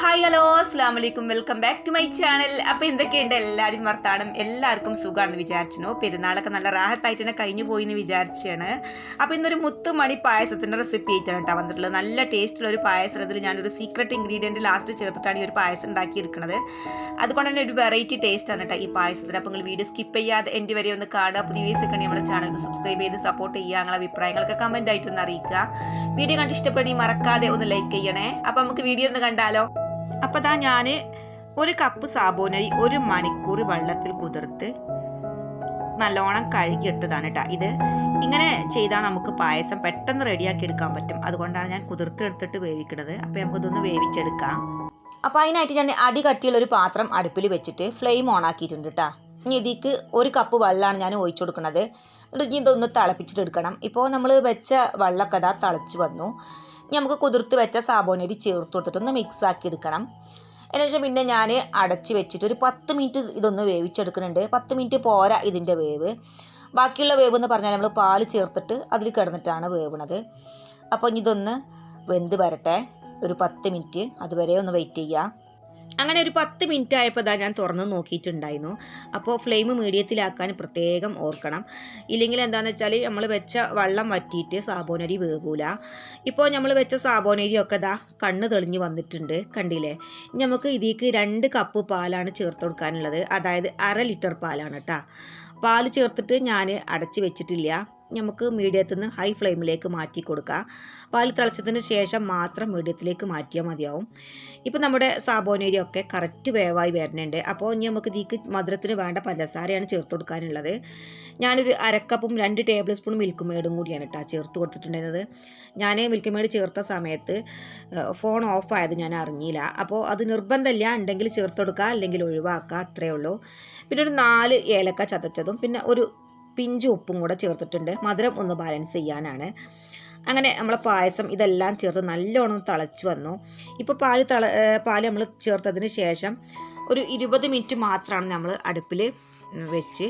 Hi hello അസ്സാം വലൈക്കും welcome back to my channel അപ്പോൾ എന്തൊക്കെയുണ്ട്? എല്ലാവരും വർത്താനം. എല്ലാവർക്കും സുഖമാണെന്ന് വിചാരിച്ചു പെരുന്നാളൊക്കെ നല്ല റാഹത്തായിട്ട് തന്നെ കഴിഞ്ഞു പോയി എന്ന് വിചാരിച്ചാണ് അപ്പോൾ ഇന്നൊരു മുത്തുമണി പായസത്തിന്റെ റെസിപ്പി ആയിട്ടാണ് കേട്ടോ വന്നിട്ടുള്ളത്. നല്ല ടേസ്റ്റുള്ള ഒരു പായസം. അതിൽ ഞാനൊരു സീക്രട്ട് ഇൻഗ്രീഡിയന്റ് ലാസ്റ്റ് ചേർത്തിട്ടാണ് ഈ ഒരു പായസം ഉണ്ടാക്കിയിരിക്കുന്നത്. അതുകൊണ്ട് തന്നെ ഒരു വെറൈറ്റി ടേസ്റ്റ് ആണ് കേട്ടോ ഈ പായസത്തിന്. അപ്പോൾ നിങ്ങൾ വീഡിയോ സ്കിപ്പ് ചെയ്യാതെ എന്റെ വരെ ഒന്ന് കാണുക. പുതിയ വീസ് ഒക്കെ നമ്മുടെ ചാനൽ സബ്സ്ക്രൈബ് ചെയ്ത് സപ്പോർട്ട് ചെയ്യുക. നിങ്ങളെ അഭിപ്രായങ്ങളൊക്കെ കമന്റ് ആയിട്ടൊന്ന് അറിയിക്കുക. വീഡിയോ കണ്ട് ഇഷ്ടപ്പെടുകയും മറക്കാതെ ഒന്ന് ലൈക്ക് ചെയ്യണേ. അപ്പോൾ നമുക്ക് വീഡിയോ ഒന്ന് കണ്ടാലോ? അപ്പോൾ ദാ ഞാൻ ഒരു കപ്പ് സാബൂനരി ഒരു മണിക്കൂർ വെള്ളത്തിൽ കുതിർത്ത് നല്ലോണം കഴുകിയിട്ടതാണ് കേട്ടോ ഇത് ഇങ്ങനെ ചെയ്താൽ നമുക്ക് പായസം പെട്ടെന്ന് റെഡിയാക്കി എടുക്കാൻ പറ്റും. അതുകൊണ്ടാണ് ഞാൻ കുതിർത്തെടുത്തിട്ട് വേവിക്കുന്നത് അപ്പോൾ നമുക്കിതൊന്ന് വേവിച്ചെടുക്കാം. അപ്പോൾ അതിനായിട്ട് ഞാൻ അടി കട്ടിയുള്ള ഒരു പാത്രം അടുപ്പിൽ വെച്ചിട്ട് ഫ്ലെയിം ഓൺ ആക്കിയിട്ടുണ്ട് കേട്ടോ ഇനി ഇതിക്ക് ഒരു കപ്പ് വെള്ളമാണ് ഞാൻ ഒഴിച്ചു കൊടുക്കുന്നത് എന്നിട്ട് ഇനി ഇതൊന്ന് തിളപ്പിച്ചിട്ട് എടുക്കണം. ഇപ്പോൾ നമ്മൾ വെച്ച വെള്ളമൊക്കെ അതാ തിളച്ച് വന്നു. നമുക്ക് കുതിർത്ത് വെച്ച സാബോനരി ചേർത്ത് കൊടുത്തിട്ടൊന്ന് മിക്സ് ആക്കി എടുക്കണം എന്നുവെച്ചാൽ പിന്നെ ഞാൻ അടച്ച് വെച്ചിട്ട് ഒരു പത്ത് മിനിറ്റ് ഇതൊന്ന് വേവിച്ചെടുക്കുന്നുണ്ട്. പത്ത് മിനിറ്റ് പോരാ ഇതിന്റെ വേവ്. ബാക്കിയുള്ള വേവ് എന്ന് പറഞ്ഞാൽ നമ്മൾ പാൽ ചേർത്തിട്ട് അതിൽ കിടന്നിട്ടാണ് വേവണത്. അപ്പോൾ ഇതൊന്ന് വെന്ത് വരട്ടെ. ഒരു പത്ത് മിനിറ്റ് അതുവരെ ഒന്ന് വെയിറ്റ് ചെയ്യുക അങ്ങനെ ഒരു പത്ത് മിനിറ്റ് ആയപ്പോൾ ഇതാ ഞാൻ തുറന്ന് നോക്കിയിട്ടുണ്ടായിരുന്നു. അപ്പോൾ ഫ്ലെയിം മീഡിയത്തിലാക്കാൻ പ്രത്യേകം ഓർക്കണം. ഇല്ലെങ്കിൽ എന്താണെന്ന് വെച്ചാൽ നമ്മൾ വെച്ച വെള്ളം വറ്റിയിട്ട് സാബോനരി വേവൂല. ഇപ്പോൾ നമ്മൾ വെച്ച സാബോനരിയൊക്കെ ഇതാ കണ്ണ് തെളിഞ്ഞ് വന്നിട്ടുണ്ട് കണ്ടില്ലേ? നമുക്ക് ഇതിലേക്ക് രണ്ട് കപ്പ് പാലാണ് ചേർത്ത് കൊടുക്കാനുള്ളത്. അതായത് അര ലിറ്റർ പാലാണ് കേട്ടോ. പാൽ ചേർത്തിട്ട് ഞാൻ അടച്ച് വെച്ചിട്ടില്ല. നമുക്ക് മീഡിയത്തിൽ നിന്ന് ഹൈ ഫ്ലെയിമിലേക്ക് മാറ്റി കൊടുക്കാം. പാൽ തിളച്ചതിന് ശേഷം മാത്രം മീഡിയത്തിലേക്ക് മാറ്റിയാൽ മതിയാവും. ഇപ്പോൾ നമ്മുടെ സാബോനേരിയൊക്കെ കറക്റ്റ് വേവായി വരുന്നുണ്ട്. അപ്പോൾ ഇനി നമുക്ക് ഇതിക്ക് മധുരത്തിന് വേണ്ട പഞ്ചസാരയാണ് ചേർത്ത് കൊടുക്കാനുള്ളത്. ഞാനൊരു അരക്കപ്പും രണ്ട് ടേബിൾ സ്പൂൺ മിൽക്ക് മേടും കൂടിയാണ് കേട്ടോ ചേർത്ത് കൊടുത്തിട്ടുണ്ടായിരുന്നത്. ഞാൻ മിൽക്ക് മേഡ് ചേർത്ത സമയത്ത് ഫോൺ ഓഫ് ആയത് ഞാൻ അറിഞ്ഞില്ല. അപ്പോൾ അത് നിർബന്ധമില്ല. ഉണ്ടെങ്കിൽ ചേർത്ത് കൊടുക്കുക അല്ലെങ്കിൽ ഒഴിവാക്കുക അത്രയേ ഉള്ളൂ. പിന്നെ ഒരു നാല് ഏലക്ക ചതച്ചതും പിന്നെ ഒരു പിഞ്ച് ഉപ്പും കൂടെ ചേർത്തിട്ടുണ്ട്. മധുരം ഒന്ന് ബാലൻസ് ചെയ്യാനാണ്. അങ്ങനെ നമ്മളെ പായസം ഇതെല്ലാം ചേർത്ത് നല്ലോണം തിളച്ച് വന്നു. ഇപ്പോൾ പാൽ തിള പാൽ നമ്മൾ ചേർത്തതിന് ശേഷം ഒരു ഇരുപത് മിനിറ്റ് മാത്രമാണ് നമ്മൾ അടുപ്പിൽ വെച്ച്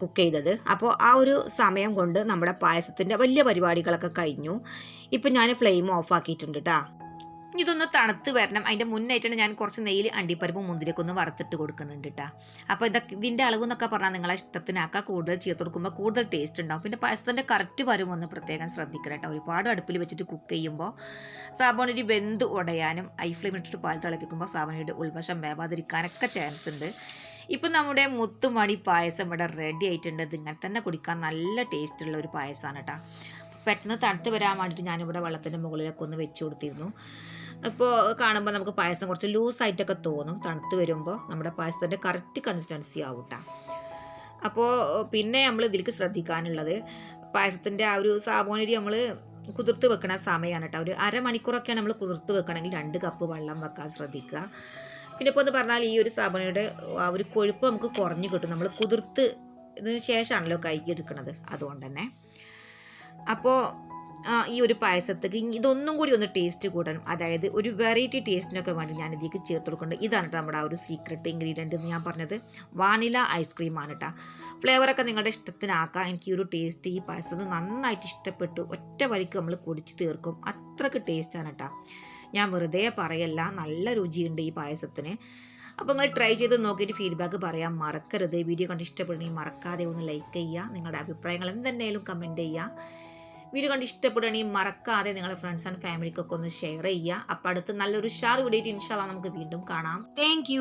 കുക്ക് ചെയ്തത്. അപ്പോൾ ആ ഒരു സമയം കൊണ്ട് നമ്മുടെ പായസത്തിന്റെ വലിയ പരിപാടികളൊക്കെ കഴിഞ്ഞു. ഇപ്പം ഞാൻ ഫ്ലെയിം ഓഫ് ആക്കിയിട്ടുണ്ട് കേട്ടോ ഇതൊന്ന് തണുത്ത് വരണം. അതിന്റെ മുന്നായിട്ടാണ് ഞാൻ കുറച്ച് നെയ്യിൽ അണ്ടിപ്പരിപ്പും മുന്തിരിയൊക്കെ ഒന്ന് വറുത്തിട്ട് കൊടുക്കുന്നുണ്ട് കേട്ടോ അപ്പോൾ ഇതൊക്കെ ഇതിന്റെ അളവ് എന്നൊക്കെ പറഞ്ഞാൽ നിങ്ങളെ ഇഷ്ടത്തിനാക്കുക കൂടുതൽ ചേർത്ത് കൊടുക്കുമ്പോൾ കൂടുതൽ ടേസ്റ്റ് ഉണ്ടാവും. പിന്നെ പായസത്തിന്റെ കറക്റ്റ് വരും ഒന്ന് പ്രത്യേകം ശ്രദ്ധിക്കണം കേട്ടോ ഒരുപാട് അടുപ്പിൽ വെച്ചിട്ട് കുക്ക് ചെയ്യുമ്പോൾ സാബോണിരി വെന്ത് ഉടയാനും ഐ ഫ്ലെയിം ഇട്ടിട്ട് പാൽ തിളപ്പിക്കുമ്പോൾ സാബോണിയുടെ ഉൾവശം വേവാതിരിക്കാനൊക്കെ ചാൻസ് ഉണ്ട്. ഇപ്പം നമ്മുടെ മുത്തുമണി പായസം ഇവിടെ റെഡി ആയിട്ടുണ്ട്. ഇങ്ങനെ തന്നെ കുടിക്കാൻ നല്ല ടേസ്റ്റുള്ള ഒരു പായസമാണ് കേട്ടോ പെട്ടെന്ന് തണുത്ത് വരാൻ വേണ്ടിയിട്ട് ഞാനിവിടെ വെള്ളത്തിന്റെ മുകളിലൊക്കെ ഒന്ന് വെച്ച് കൊടുത്തിരുന്നു. ഇപ്പോൾ കാണുമ്പോൾ നമുക്ക് പായസം കുറച്ച് ലൂസായിട്ടൊക്കെ തോന്നും. തണുത്ത് വരുമ്പോൾ നമ്മുടെ പായസത്തിന്റെ കറക്റ്റ് കൺസിസ്റ്റൻസി ആവും കേട്ടോ അപ്പോൾ പിന്നെ നമ്മൾ ഇതിലേക്ക് ശ്രദ്ധിക്കാനുള്ളത് പായസത്തിന്റെ ആ ഒരു സാബോനരി നമ്മൾ കുതിർത്ത് വെക്കണ സമയമാണ് കേട്ടോ ഒരു അരമണിക്കൂറൊക്കെയാണ് നമ്മൾ കുതിർത്ത് വെക്കണമെങ്കിൽ രണ്ട് കപ്പ് വെള്ളം വെക്കാൻ ശ്രദ്ധിക്കുക. പിന്നെ ഇപ്പോൾ എന്ന് പറഞ്ഞാൽ ഈ ഒരു സാബോനയുടെ ആ ഒരു കൊഴുപ്പ് നമുക്ക് കുറഞ്ഞു കിട്ടും. നമ്മൾ കുതിർത്ത് ഇതിന് ശേഷമാണല്ലോ കൈക്ക് എടുക്കുന്നത് അതുകൊണ്ട് തന്നെ. അപ്പോൾ ഈ ഒരു പായസത്തേക്ക് ഇതൊന്നും കൂടി ഒന്ന് ടേസ്റ്റ് കൂടണം അതായത് ഒരു വെറൈറ്റി ടേസ്റ്റിനൊക്കെ വേണ്ടി ഞാൻ ഇതിലേക്ക് ചേർത്ത് കൊടുക്കുന്നുണ്ട് ഇതാണ് കേട്ടോ നമ്മുടെ ആ ഒരു സീക്രട്ട് ഇൻഗ്രീഡിയന്റ് എന്ന് ഞാൻ പറഞ്ഞത്. വാനില ഐസ്ക്രീമാണ് കേട്ടോ. ഫ്ലേവറൊക്കെ നിങ്ങളുടെ ഇഷ്ടത്തിനാക്കാം. എനിക്ക് ഈ ഒരു ടേസ്റ്റ് ഈ പായസത്തിന് നന്നായിട്ട് ഇഷ്ടപ്പെട്ടു. ഒറ്റ വരിക്ക് നമ്മൾ കുടിച്ച് തീർക്കും. അത്രയ്ക്ക് ടേസ്റ്റാണ് കേട്ടോ. ഞാൻ വെറുതെ പറയല്ല. നല്ല രുചിയുണ്ട് ഈ പായസത്തിന്. അപ്പോൾ നിങ്ങൾ ട്രൈ ചെയ്ത് നോക്കിയിട്ട് ഫീഡ്ബാക്ക് പറയാൻ മറക്കരുത്. വീഡിയോ കണ്ട് മറക്കാതെ ഒന്ന് ലൈക്ക് ചെയ്യുക. നിങ്ങളുടെ അഭിപ്രായങ്ങൾ എന്തെങ്കിലും കമന്റ് ചെയ്യുക. വീഡിയോ കണ്ട് ഇഷ്ടപ്പെടുകയാണെങ്കിൽ മറക്കാതെ നിങ്ങളുടെ ഫ്രണ്ട്സ് ആൻഡ് ഫാമിലിക്കൊക്കെ ഒന്ന് ഷെയർ ചെയ്യുക. അപ്പം അടുത്ത് നല്ലൊരു ഷാർ വീഡിയോ ഇൻഷാല്ല നമുക്ക് വീണ്ടും കാണാം. താങ്ക്